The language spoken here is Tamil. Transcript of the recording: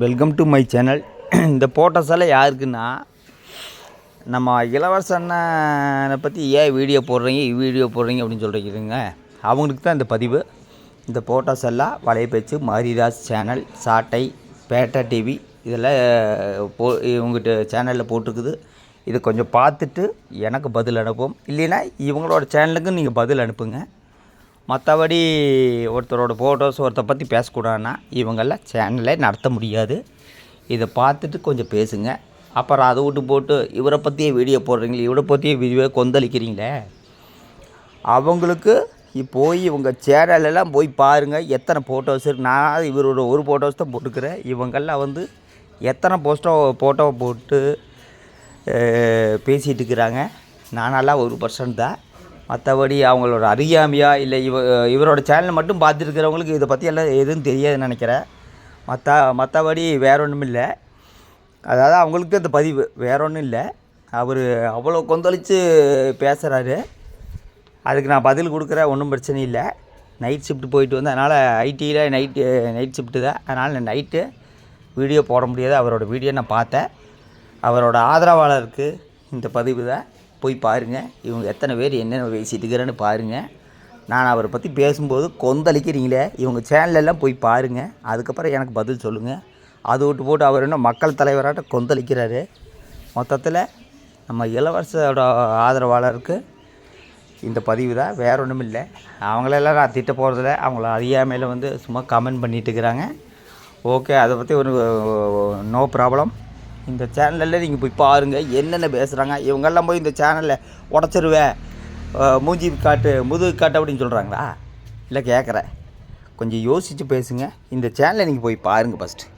வெல்கம் டு மை சேனல் இந்த போட்டோஸ் எல்லாம் யாருக்குன்னா நம்ம இளவரச அண்ணனை பற்றி ஏன் வீடியோ போடுறீங்க வீடியோ போடுறீங்க அப்படின்னு சொல்கிறீங்க அவங்களுக்கு தான் இந்த பதிவு. இந்த போட்டோஸ் எல்லாம் வலைபேச்சு மாரிதாஸ் சேனல் சாட்டை பேட்டா டிவி இதெல்லாம் போ இவங்ககிட்ட சேனலில் போட்டிருக்குது. இதை கொஞ்சம் பார்த்துட்டு எனக்கு பதில் அனுப்பும் இல்லைன்னா இவங்களோட சேனலுக்கு நீங்கள் பதில் அனுப்புங்க. மற்றபடி ஒருத்தரோட ஃபோட்டோஸ் ஒருத்தரை பற்றி பேசக்கூடாதுன்னா இவங்கெல்லாம் சேனலே நடத்த முடியாது. இதை பார்த்துட்டு கொஞ்சம் பேசுங்க. அப்புறம் அதை விட்டு போட்டு இவரை பற்றியே வீடியோ போடுறீங்களே இவரை பற்றியே வீடியோ கொந்தளிக்கிறீங்களே? அவங்களுக்கு போய் இவங்க சேனலெல்லாம் போய் பாருங்கள் எத்தனை ஃபோட்டோஸ் இருக்கு. நான் இவரோட ஒரு ஃபோட்டோஸ் தான் போட்டுக்கிறேன். இவங்கெல்லாம் வந்து எத்தனை போஸ்டோ ஃபோட்டோவை போட்டு பேசிகிட்டு இருக்கிறாங்க. நானெல்லாம் ஒரு பர்சன்ட் தான். மற்றபடி அவங்களோட அறியாமையா இல்லை இவ இவரோட சேனலை மட்டும் பார்த்துருக்கிறவங்களுக்கு இதை பற்றி எல்லாம் எதுவும் தெரியாதுன்னு நினைக்கிறேன். மற்ற மற்றபடி வேற ஒன்றும் இல்லை. அதாவது அவங்களுக்கு இந்த பதிவு வேற ஒன்றும் இல்லை. அவர் அவ்வளோ கொந்தளித்து பேசுகிறாரு அதுக்கு நான் பதில் கொடுக்குறேன் ஒன்றும் பிரச்சனை இல்லை. நைட் ஷிஃப்ட் போயிட்டு வந்து அதனால் ஐடியில் நைட்டு நைட் ஷிஃப்ட்டு தான். அதனால் நான் நைட்டு வீடியோ போட முடியாது. அவரோட வீடியோ நான் பார்த்தேன். அவரோட ஆதரவாளருக்கு இந்த பதிவு தான். போய் பாருங்கள் இவங்க எத்தனை பேர் என்னென்ன பேசிட்டு இருக்கிறேன்னு பாருங்கள் நான் அவரை பற்றி பேசும்போது கொந்தளிக்கிறீங்களே. இவங்க சேனலெல்லாம் போய் பாருங்கள் அதுக்கப்புறம் எனக்கு பதில் சொல்லுங்கள் அது விட்டு போட்டு அவர் என்ன மக்கள் தலைவராட்ட கொந்தளிக்கிறாரு. மொத்தத்தில் நம்ம இளவரசரோட ஆதரவாளருக்கு இந்த பதிவு தான். வேற ஒன்றும் இல்லை. அவங்களெல்லாம் நான் திட்ட போகிறதில்ல அவங்கள அறியாமையில் வந்து சும்மா கமெண்ட் பண்ணிட்டு இருக்கிறாங்க. ஓகே அதை பற்றி ஒரு நோ ப்ராப்ளம் இந்த சேனலில் நீங்கள் போய் பாருங்கள் என்னென்ன பேசுகிறாங்க இவங்கெல்லாம் போய் இந்த சேனலில் உடச்சிருவேன் மூஞ்சி காட்டு முதுகு காட்டு அப்படின்னு சொல்கிறாங்களா இல்லை கேட்குறேன் கொஞ்சம் யோசித்து பேசுங்க. இந்த சேனலை நீங்கள் போய் பாருங்கள் ஃபஸ்ட்டு